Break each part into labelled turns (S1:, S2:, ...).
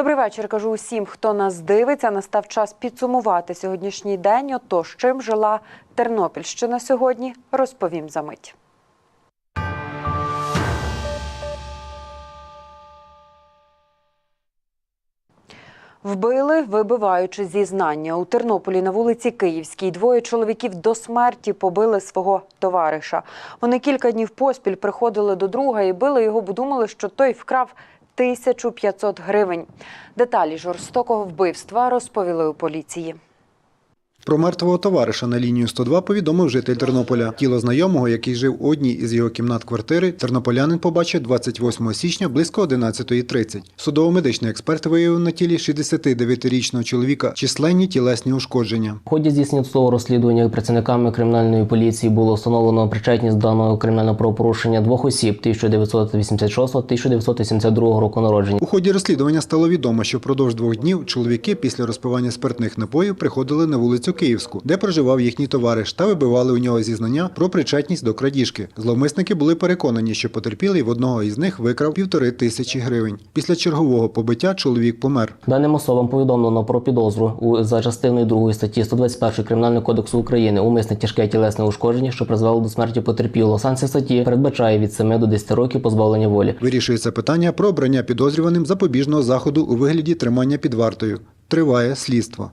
S1: Добрий вечір. Кажу усім, хто нас дивиться. Настав час підсумувати сьогоднішній день. Отож, чим жила Тернопільщина сьогодні, розповім за мить. Вбили, вибиваючи зізнання. У Тернополі на вулиці Київській двоє чоловіків до смерті побили свого товариша. Вони кілька днів поспіль приходили до друга і били його, бо думали, що той вкрав 1500 гривень. Деталі жорстокого вбивства розповіли у поліції.
S2: Про мертвого товариша на лінію 102 повідомив житель Тернополя. Тіло знайомого, який жив у одній із його кімнат квартири, тернополянин побачив 28 січня близько 11.30. Судово-медичний експерт виявив на тілі 69-річного чоловіка численні тілесні ушкодження.
S3: В ході здійснення судового розслідування працівниками кримінальної поліції було встановлено причетність даного кримінального правопорушення двох осіб 1986-1982 року народження.
S2: У ході розслідування стало відомо, що впродовж двох днів чоловіки після розпивання спиртних напоїв приходили на вулицю Київську, де проживав їхній товариш, та вибивали у нього зізнання про причетність до крадіжки. Зловмисники були переконані, що потерпілий в одного із них викрав півтори тисячі гривень. Після чергового побиття чоловік помер.
S3: Даним особам повідомлено про підозру у за частиною 2 статті 121 Кримінального кодексу України умисне тяжке тілесне ушкодження, що призвело до смерті потерпілого. Санкція статті передбачає від 7 до 10 років позбавлення волі.
S2: Вирішується питання про обрання підозрюваним запобіжного заходу у вигляді тримання під вартою. Триває слідство.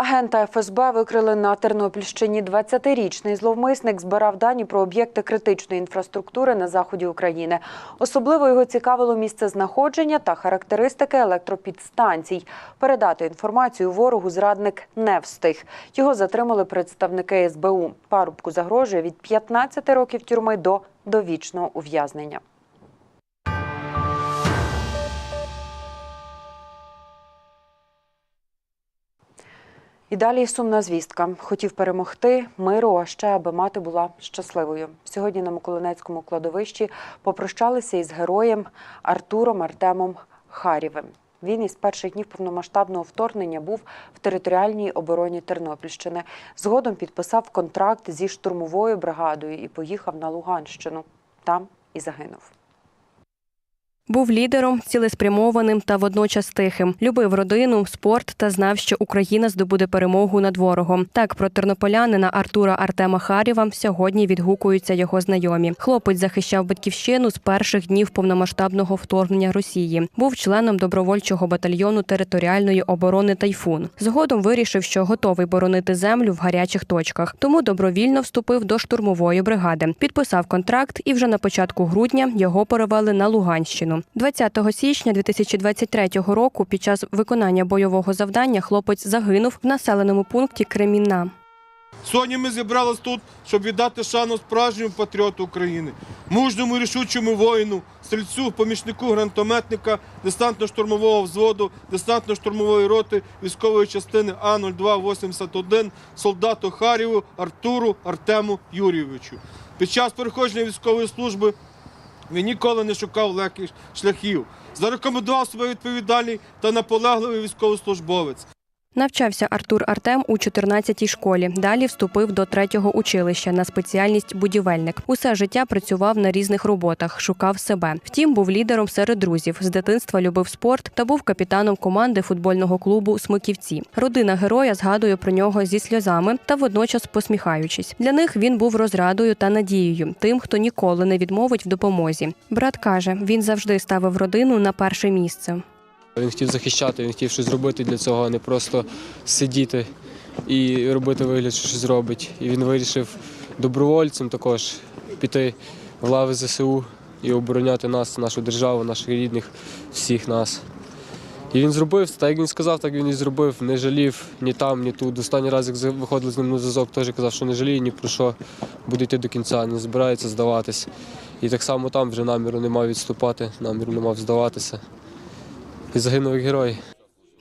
S1: Агента ФСБ викрили на Тернопільщині. 20-річний зловмисник збирав дані про об'єкти критичної інфраструктури на заході України. Особливо його цікавило місце знаходження та характеристики електропідстанцій. Передати інформацію ворогу зрадник не встиг. Його затримали представники СБУ. Парубку загрожує від 15 років тюрми до довічного ув'язнення. І далі сумна звістка. Хотів перемогти миру, а ще аби мати була щасливою. Сьогодні на Миколинецькому кладовищі попрощалися із героєм Артуром Артемом Харєвим. Він із перших днів повномасштабного вторгнення був в територіальній обороні Тернопільщини. Згодом підписав контракт зі штурмовою бригадою і поїхав на Луганщину. Там і загинув.
S4: Був лідером, цілеспрямованим та водночас тихим. Любив родину, спорт та знав, що Україна здобуде перемогу над ворогом. Так про тернополянина Артура Артема Харєва сьогодні відгукуються його знайомі. Хлопець захищав батьківщину з перших днів повномасштабного вторгнення Росії. Був членом добровольчого батальйону територіальної оборони Тайфун. Згодом вирішив, що готовий боронити землю в гарячих точках. Тому добровільно вступив до штурмової бригади. Підписав контракт, і вже на початку грудня його перевели на Луганщину. 20 січня 2023 року під час виконання бойового завдання хлопець загинув в населеному пункті Кремінна.
S5: Сьогодні ми зібрались тут, щоб віддати шану справжньому патріоту України, мужньому рішучому воїну, стрільцю, помічнику гранатометника, десантно-штурмового взводу, десантно-штурмової роти військової частини А-0281, солдату Харєву Артуру Артему Юрійовичу. Під час переходження військової служби він ніколи не шукав легких шляхів. Зарекомендував себе відповідальний та наполегливий військовослужбовець.
S4: Навчався Артур Артем у 14-й школі. Далі вступив до третього училища на спеціальність будівельник. Усе життя працював на різних роботах, шукав себе. Втім, був лідером серед друзів. З дитинства любив спорт та був капітаном команди футбольного клубу Смиківці. Родина героя згадує про нього зі сльозами та водночас посміхаючись. Для них він був розрадою та надією, тим, хто ніколи не відмовить в допомозі. Брат каже, він завжди ставив родину на перше місце.
S6: Він хотів захищати, він хотів щось зробити для цього, а не просто сидіти і робити вигляд, що щось робить. І він вирішив добровольцем також піти в лави ЗСУ і обороняти нас, нашу державу, наших рідних, всіх нас. І він зробив, так як він сказав, так він і зробив. Не жалів ні там, ні тут. Останній раз, як виходили з ним на зв'язок, теж казав, що не жаліє ні про що, буде йти до кінця, не збирається здаватись. І так само там вже наміру не мав відступати, наміру не мав здаватися. І загинув як герой.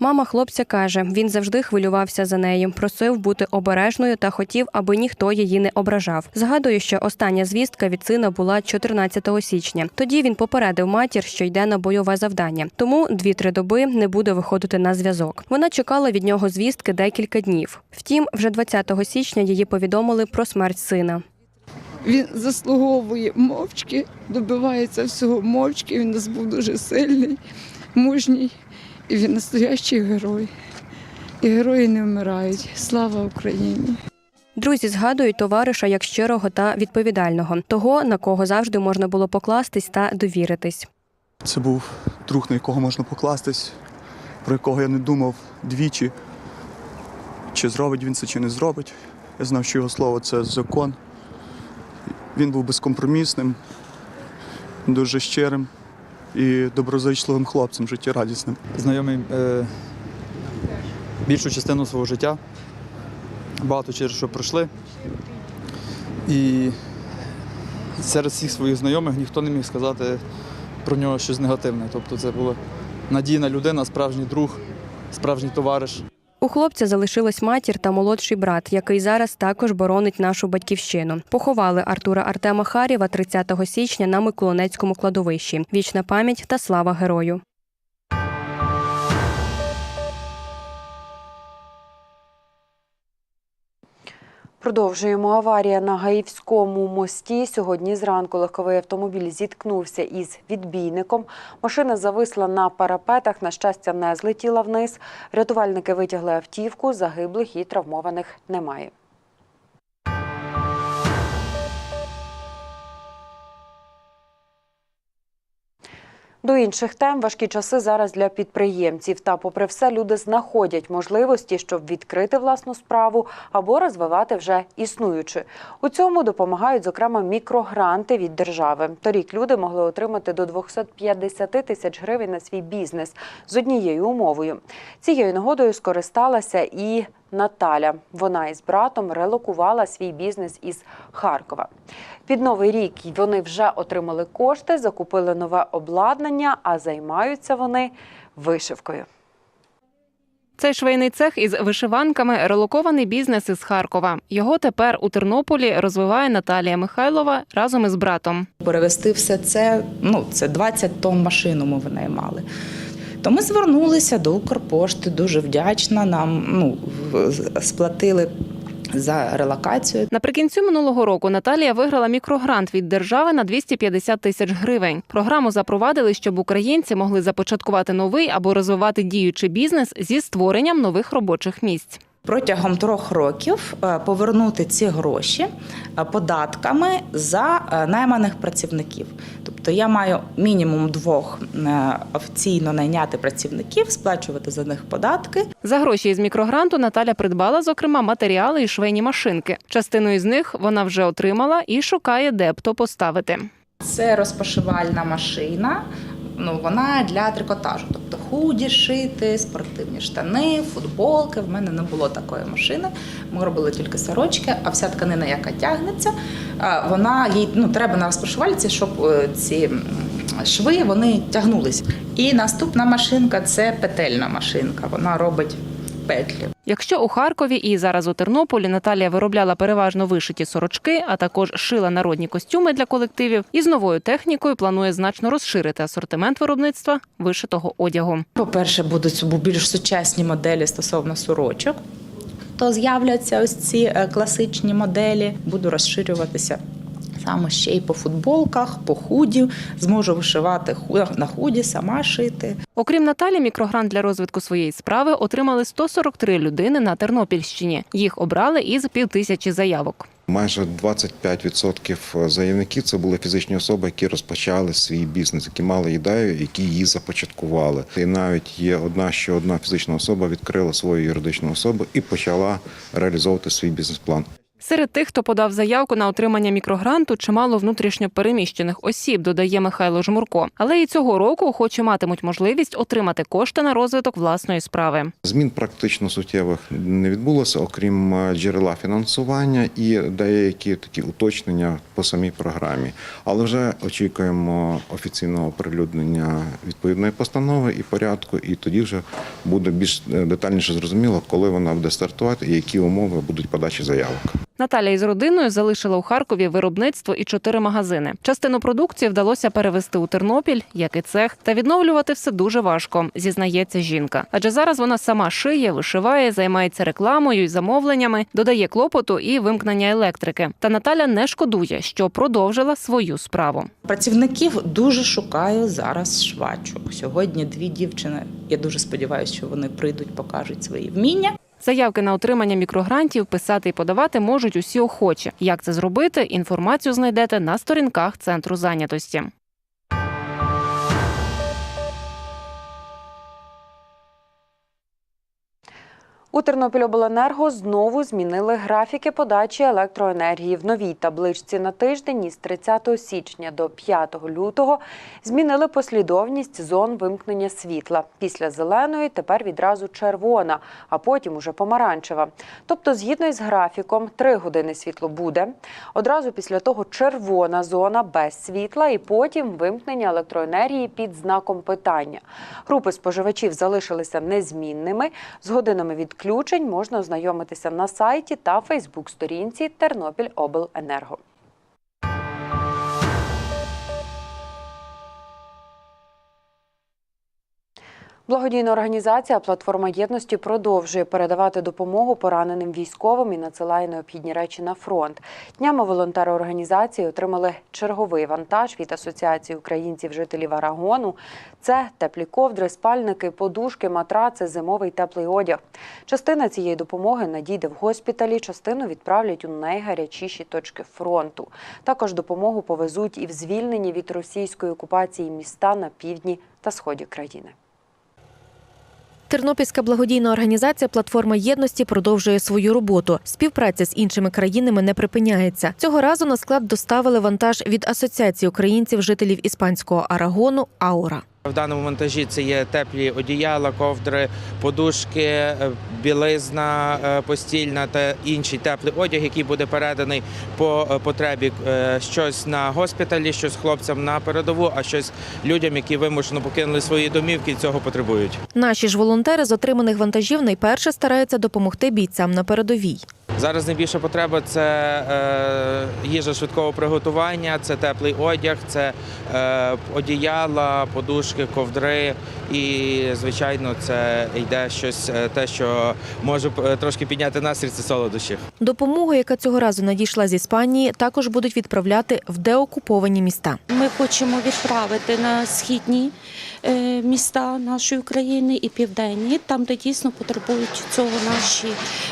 S4: Мама хлопця каже, він завжди хвилювався за нею, просив бути обережною та хотів, аби ніхто її не ображав. Згадую, що остання звістка від сина була 14 січня. Тоді він попередив матір, що йде на бойове завдання. Тому дві-три доби не буде виходити на зв'язок. Вона чекала від нього звістки декілька днів. Втім, вже 20 січня її повідомили про смерть сина.
S7: Він заслуговує мовчки, добивається всього мовчки. Він у нас був дуже сильний, мужній. І він настоящий герой. І герої не вмирають. Слава Україні!
S4: Друзі згадують товариша як щирого та відповідального, того на кого завжди можна було покластись та довіритись.
S8: Це був друг, на якого можна покластись, про якого я не думав двічі, чи зробить він це, чи не зробить. Я знав, що його слово це закон. Він був безкомпромісним, дуже щирим і доброзичливим хлопцем, життєрадісним.
S9: знайомий е, більшу частину свого життя. Багато через що пройшли. І серед всіх своїх знайомих ніхто не міг сказати про нього щось негативне. Тобто це була надійна людина, справжній друг, справжній товариш.
S4: У хлопця залишилась матір та молодший брат, який зараз також боронить нашу батьківщину. Поховали Артура Артема Харєва 30 січня на Миколинецькому кладовищі. Вічна пам'ять та слава герою.
S1: Продовжуємо аварія на Гаївському мості. Сьогодні зранку легковий автомобіль зіткнувся із відбійником. Машина зависла на парапетах. На щастя, не злетіла вниз. Рятувальники витягли автівку. Загиблих і травмованих немає. До інших тем важкі часи зараз для підприємців. Та, попри все, люди знаходять можливості, щоб відкрити власну справу або розвивати вже існуючу. У цьому допомагають, зокрема, мікрогранти від держави. Торік люди могли отримати до 250 тисяч гривень на свій бізнес з однією умовою. Цією нагодою скористалася і Наталя. Вона із братом релокувала свій бізнес із Харкова. Під новий рік вони вже отримали кошти, закупили нове обладнання, а займаються вони вишивкою.
S10: Цей швейний цех із вишиванками релокований бізнес із Харкова. Його тепер у Тернополі розвиває Наталія Михайлова разом із братом.
S11: Перевести все це, ну це 20 тонн машину ми винаймали. То ми звернулися до Укрпошти, дуже вдячна нам. Ну сплатили за релокацію.
S10: Наприкінці минулого року Наталія виграла мікрогрант від держави на 250 тисяч гривень. Програму запровадили, щоб українці могли започаткувати новий або розвивати діючий бізнес зі створенням нових робочих місць.
S11: Протягом трьох років е, повернути ці гроші е, податками за е, найманих працівників. Тобто я маю мінімум двох офіційно найняти працівників, сплачувати за них податки.
S10: За гроші із мікрогранту Наталя придбала, зокрема, матеріали і швейні машинки. Частину із них вона вже отримала і шукає, де б то поставити.
S11: Це розпашивальна машина. Ну, вона для трикотажу, тобто худі шити, спортивні штани, футболки. В мене не було такої машини. Ми робили тільки сорочки, а вся тканина, яка тягнеться, вона їй ну треба на розпашивальці, щоб е, ці шви вони тягнулися. І наступна машинка це петельна машинка. Вона робить петлі.
S10: Якщо у Харкові і зараз у Тернополі Наталія виробляла переважно вишиті сорочки, а також шила народні костюми для колективів, із новою технікою планує значно розширити асортимент виробництва вишитого одягу.
S11: По-перше, будуть більш сучасні моделі стосовно сорочок. То з'являться ось ці е, класичні моделі. Буду розширюватися саме ще й по футболках, по худі. Зможу вишивати ху- на худі, сама шити.
S10: Окрім Наталі, мікрогрант для розвитку своєї справи отримали 143 людини на Тернопільщині. Їх обрали із півтисячі заявок.
S12: Майже 25% заявників це були фізичні особи, які розпочали свій бізнес, які мали ідею, які її започаткували. І навіть є одна, що одна фізична особа відкрила свою юридичну особу і почала реалізовувати свій бізнес-план.
S10: Серед тих, хто подав заявку на отримання мікрогранту, чимало внутрішньо переміщених осіб, додає Михайло Жмурко. Але і цього року охочі матимуть можливість отримати кошти на розвиток власної справи.
S12: Змін практично суттєвих не відбулося, окрім е, джерела фінансування і деякі такі уточнення по самій програмі. Але вже очікуємо офіційного оприлюднення відповідної постанови і порядку, і тоді вже буде більш е, детальніше зрозуміло, коли вона буде стартувати і які умови будуть подачі заявок.
S10: Наталя із родиною залишила у Харкові виробництво і чотири магазини. Частину продукції вдалося перевести у Тернопіль, як і цех, та відновлювати все дуже важко, зізнається жінка. Адже зараз вона сама шиє, вишиває, займається рекламою і замовленнями, додає клопоту і вимкнення електрики. Та Наталя не шкодує, що продовжила свою справу.
S11: Працівників дуже шукаю зараз швачок. Сьогодні дві дівчини. Я дуже сподіваюся, що вони прийдуть, покажуть свої вміння.
S10: Заявки на отримання мікрогрантів писати і подавати можуть усі охочі. Як це зробити? Інформацію знайдете на сторінках центру зайнятості.
S1: У Тернопільобленерго знову змінили графіки подачі електроенергії. В новій табличці на тиждень із 30 січня до 5 лютого змінили послідовність зон вимкнення світла. Після зеленої тепер відразу червона, а потім уже помаранчева. Тобто, згідно із графіком, 3 години світло буде. Одразу після того червона зона без світла, і потім вимкнення електроенергії під знаком питання. Групи споживачів залишилися незмінними. З годинами відключень можна ознайомитися на сайті та Фейсбук-сторінці Тернопільобленерго. Благодійна організація Платформа єдності продовжує передавати допомогу пораненим військовим і надсилає необхідні речі на фронт. Днями волонтери організації отримали черговий вантаж від Асоціації українців-жителів Арагону. Це теплі ковдри, спальники, подушки, матраци, зимовий теплий одяг. Частина цієї допомоги надійде в госпіталі, частину відправлять у найгарячіші точки фронту. Також допомогу повезуть і в звільнені від російської окупації міста на півдні та сході країни.
S13: Тернопільська благодійна організація Платформа єдності продовжує свою роботу. Співпраця з іншими країнами не припиняється. Цього разу на склад доставили вантаж від Асоціації українців жителів іспанського Арагону Аура.
S14: В даному монтажі це є теплі одіяла, ковдри, подушки, е, білизна е, постільна та інший теплий одяг, який буде переданий по е, потребі щось на госпіталі, щось хлопцям на передову, а щось людям, які вимушено покинули свої домівки і цього потребують.
S13: Наші ж волонтери з отриманих вантажів найперше стараються допомогти бійцям на передовій.
S14: Зараз найбільша потреба це е, їжа швидкого приготування, це теплий одяг, це е, одіяла, подушки, ковдри. І, звичайно, це йде щось е, те, що може трошки підняти настрій, це солодощі.
S13: Допомогу, яка цього разу надійшла з Іспанії, також будуть відправляти в деокуповані міста.
S15: Ми хочемо відправити на східні е, міста нашої України і південні, там, де дійсно потребують цього наші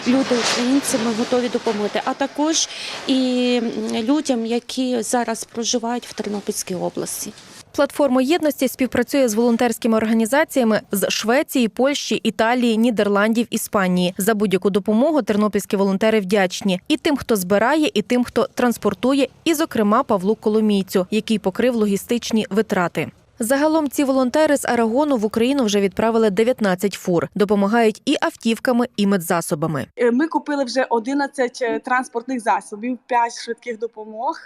S15: люди, українці. Ми готові допомогти. А також і людям, які зараз проживають в Тернопільській області.
S13: Платформа єдності співпрацює з волонтерськими організаціями з Швеції, Польщі, Італії, Нідерландів, Іспанії. За будь-яку допомогу тернопільські волонтери вдячні і тим, хто збирає, і тим, хто транспортує, і, зокрема, Павлу Коломійцю, який покрив логістичні витрати. Загалом ці волонтери з Арагону в Україну вже відправили 19 фур. Допомагають і автівками, і медзасобами.
S16: Е, Ми купили вже 11 е, транспортних засобів, 5 швидких допомог,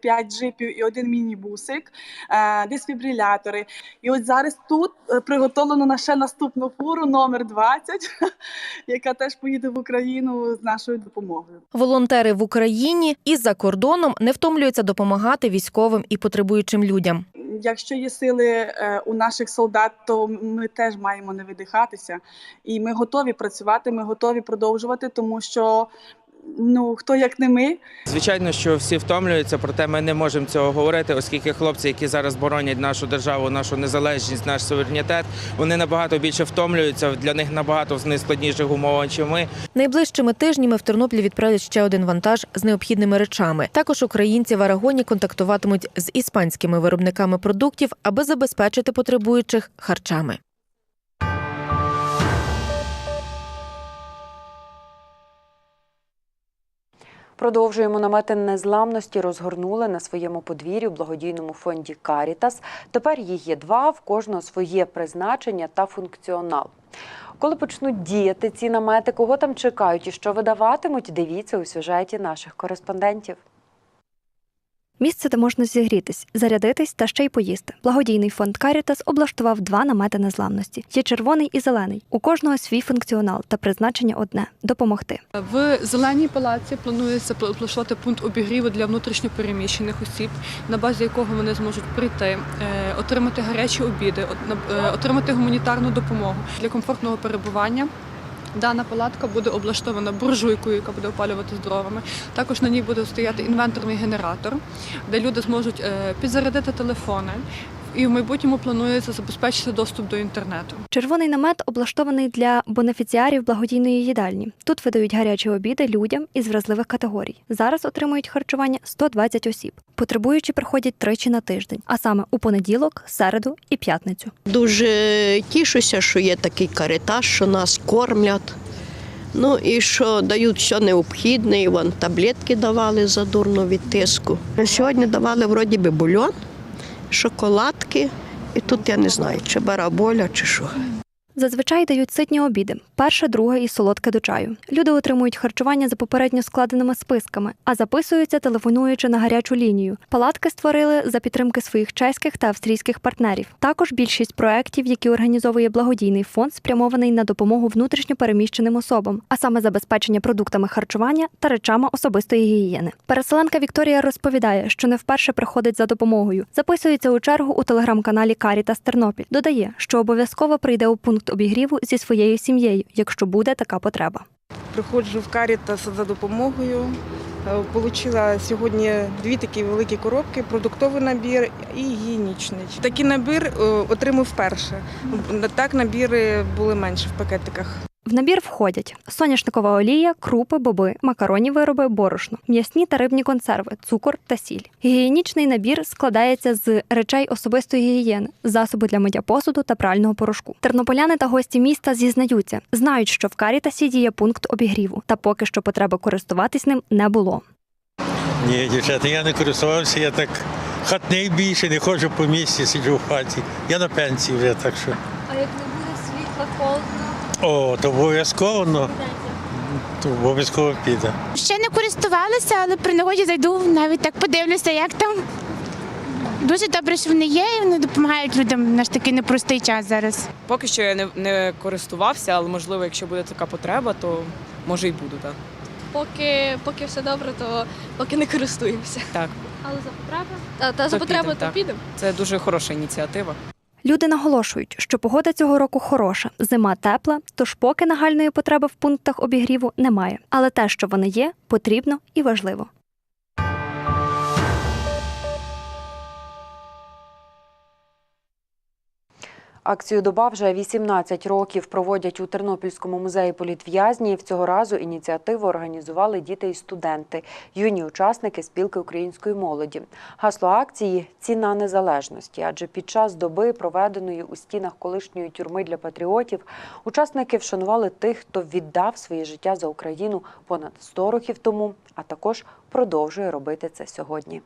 S16: 5 джипів і один мінібусик, е, дисфібрилятори. І от зараз тут е, приготовлено на ще наступну фуру номер 20, яка теж поїде в Україну з нашою допомогою.
S13: Волонтери в Україні і за кордоном не втомлюються допомагати військовим і потребуючим людям.
S16: Якщо є сили е, у наших солдат, то ми теж маємо не видихатися. І ми готові працювати, ми готові продовжувати, тому що ну хто як не ми,
S14: Звичайно, що всі втомлюються, проте ми не можемо цього говорити, оскільки хлопці, які зараз боронять нашу державу, нашу незалежність, наш суверенітет, вони набагато більше втомлюються. Для них набагато в найскладніших умовах, ніж ми.
S13: Найближчими тижнями в Тернопіль відправлять ще один вантаж з необхідними речами. Також українці в Арагоні контактуватимуть з іспанськими виробниками продуктів, аби забезпечити потребуючих харчами.
S1: Продовжуємо намети незламності. Розгорнули на своєму подвір'ю благодійному фонді Карітас. Тепер їх є два, в кожного своє призначення та функціонал. Коли почнуть діяти ці намети, кого там чекають і що видаватимуть, дивіться у сюжеті наших кореспондентів.
S17: Місце, де можна зігрітись, зарядитись та ще й поїсти. Благодійний фонд Карітас облаштував два намети незламності. Є червоний і зелений. У кожного свій функціонал та призначення одне допомогти.
S18: В зеленій палаці планується облаштувати пункт обігріву для внутрішньопереміщених осіб, на базі якого вони зможуть прийти, е, отримати гарячі обіди, е, отримати гуманітарну допомогу для комфортного перебування. Дана палатка буде облаштована буржуйкою, яка буде опалюватись дровами. Також на ній буде стояти інвенторний генератор, де люди зможуть е, підзарядити телефони. І в майбутньому планується забезпечити доступ до інтернету.
S17: Червоний намет облаштований для бенефіціарів благодійної їдальні. Тут видають гарячі обіди людям із вразливих категорій. Зараз отримують харчування 120 осіб. Потребуючі приходять тричі на тиждень, а саме у понеділок, середу і п'ятницю.
S19: Дуже тішуся, що є такий каритаж, що нас кормлять. Ну і що дають все необхідне, і вон таблетки давали задурно від тиску. Сьогодні давали вроді би бульон, шоколадки, і тут я не знаю, чи бараболя, чи що.
S17: Зазвичай дають ситні обіди, перше, друге і солодке до чаю. Люди отримують харчування за попередньо складеними списками, а записуються, телефонуючи на гарячу лінію. Палатки створили за підтримки своїх чеських та австрійських партнерів. Також більшість проєктів, які організовує благодійний фонд, спрямований на допомогу внутрішньо переміщеним особам, а саме забезпечення продуктами харчування та речами особистої гігієни. Переселенка Вікторія розповідає, що не вперше приходить за допомогою. Записується у чергу у телеграм-каналі Карітас Тернопіль. Додає, що обов'язково прийде у пункт обігріву зі своєю сім'єю, якщо буде така потреба.
S20: Приходжу в Карітас за допомогою. Е, Получила сьогодні дві такі великі коробки: продуктовий набір і гігієнічний. Такий набір е, отримав вперше. Так набіри були менше в пакетиках.
S17: В набір входять соняшникова олія, крупи, боби, макаронні вироби, борошно, м'ясні та рибні консерви, цукор та сіль. Гігієнічний набір складається з речей особистої гігієни, засоби для миття посуду та прального порошку. Тернополяни та гості міста зізнаються, знають, що в Карітасі діє пункт обігріву, та поки що потреби користуватись ним не було.
S6: Ні, дівчата, я не користувався, я так хатний більше, не ходжу по місті, сиджу в хаті. Я на пенсії вже, так що.
S21: А як не буде світла, холодно?
S6: О, то обов'язково, ну, то обов'язково піде.
S22: Ще не користувалася, але при нагоді зайду, навіть так подивлюся, як там. Дуже добре, що вони є, і вони допомагають людям в наш такий непростий час зараз.
S23: Поки що я не, не користувався, але можливо, якщо буде така потреба, то може і буду, так.
S21: Поки, поки все добре, то поки не користуємося.
S23: Так.
S21: Але за потреби? Та, та за
S23: То
S21: потреби то
S23: так.
S21: підемо.
S23: Це дуже хороша ініціатива.
S17: Люди наголошують, що погода цього року хороша, зима тепла, тож поки нагальної потреби в пунктах обігріву немає. Але те, що вони є, потрібно і важливо.
S1: Акцію Доба вже 18 років проводять у Тернопільському музеї політв'язнів. Цього разу ініціативу організували діти і студенти, юні учасники спілки української молоді. Гасло акції ціна незалежності. Адже під час доби, проведеної у стінах колишньої тюрми для патріотів, учасники вшанували тих, хто віддав своє життя за Україну понад 100 років тому, а також продовжує робити це сьогодні.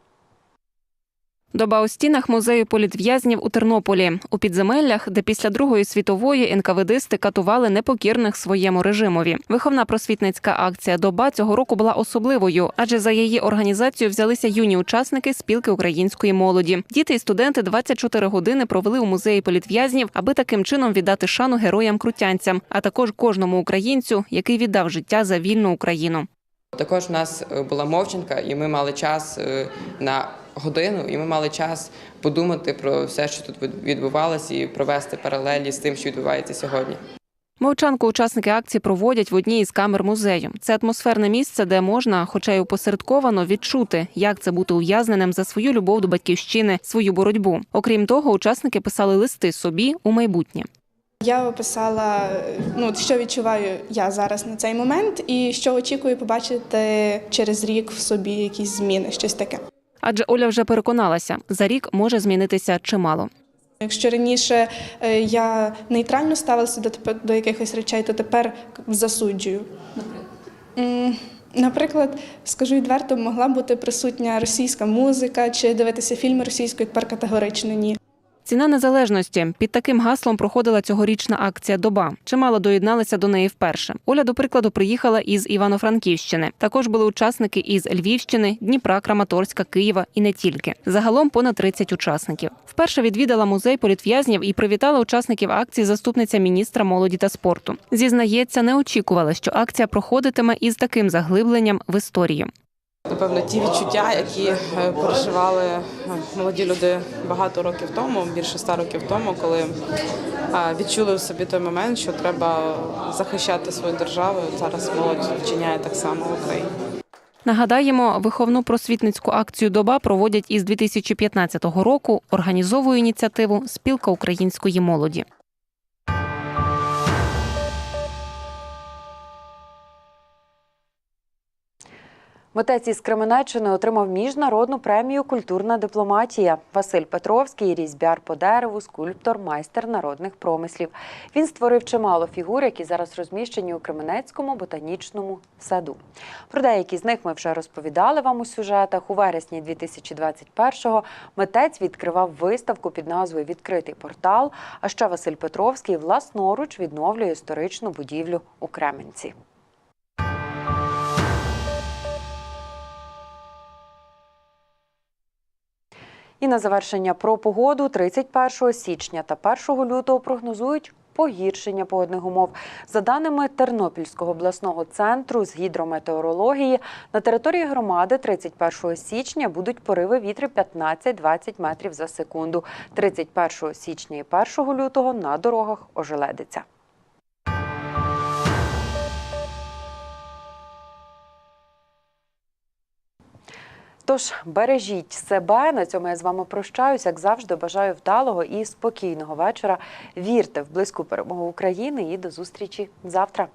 S10: Доба у стінах музею політв'язнів у Тернополі у підземеллях, де після Другої світової НКВДисти катували непокірних своєму режимові. Виховна просвітницька акція Доба цього року була особливою, адже за її організацію взялися юні учасники спілки української молоді. Діти і студенти 24 години провели у музеї політв'язнів, аби таким чином віддати шану героям-крутянцям, а також кожному українцю, який віддав життя за вільну Україну.
S5: Також у нас е, була мовчанка, і ми мали час е, на годину, і ми мали час подумати про все, що тут від- відбувалося, і провести паралелі з тим, що відбувається сьогодні.
S10: Мовчанку учасники акції проводять в одній із камер музею. Це атмосферне місце, де можна, хоча й опосередковано, відчути, як це бути ув'язненим за свою любов до батьківщини, свою боротьбу. Окрім того, учасники писали листи собі у майбутнє.
S24: Я описала, ну що відчуваю я зараз на цей момент, і що очікую побачити через рік в собі якісь зміни, щось таке.
S10: Адже Оля вже переконалася, за рік може змінитися чимало.
S24: Якщо раніше е, я нейтрально ставилася до до якихось речей, то тепер засуджую. М, Наприклад, скажу відверто, могла бути присутня російська музика чи дивитися фільми російською, тепер категорично ні.
S10: Ціна незалежності під таким гаслом проходила цьогорічна акція Доба. Чимало доєдналися до неї вперше. Оля, до прикладу, приїхала із Івано-Франківщини. Також були учасники із Львівщини, Дніпра, Краматорська, Києва і не тільки. Загалом понад 30 учасників. Вперше відвідала музей політв'язнів і привітала учасників акції заступниця міністра молоді та спорту. Зізнається, не очікувала, що акція проходитиме із таким заглибленням в історію.
S23: Напевно, ті відчуття, які е, переживали е, молоді люди багато років тому, більше ста років тому, коли е, відчули в собі той момент, що треба захищати свою державу. Зараз молодь вчиняє так само в Україні.
S10: Нагадаємо, виховну просвітницьку акцію Доба проводять із 2015 року. Організовує ініціативу Спілка української молоді.
S1: Митець із Кременеччини отримав міжнародну премію Культурна дипломатія. Василь Петровський різьбяр по дереву, скульптор, майстер народних промислів. Він створив чимало фігур, які зараз розміщені у Кременецькому ботанічному саду. Про деякі з них ми вже розповідали вам у сюжетах. У вересні 2021-го митець відкривав виставку під назвою Відкритий портал. А ще Василь Петровський власноруч відновлює історичну будівлю у Кременці. І на завершення про погоду 31 січня та 1 лютого прогнозують погіршення погодних умов. За даними Тернопільського обласного центру з гідрометеорології, на території громади 31 січня будуть пориви вітри 15-20 метрів за секунду. 31 січня і 1 лютого на дорогах ожеледиться. Тож бережіть себе. На цьому я з вами прощаюсь. Як завжди, бажаю вдалого і спокійного вечора. Вірте в близьку перемогу України і до зустрічі завтра.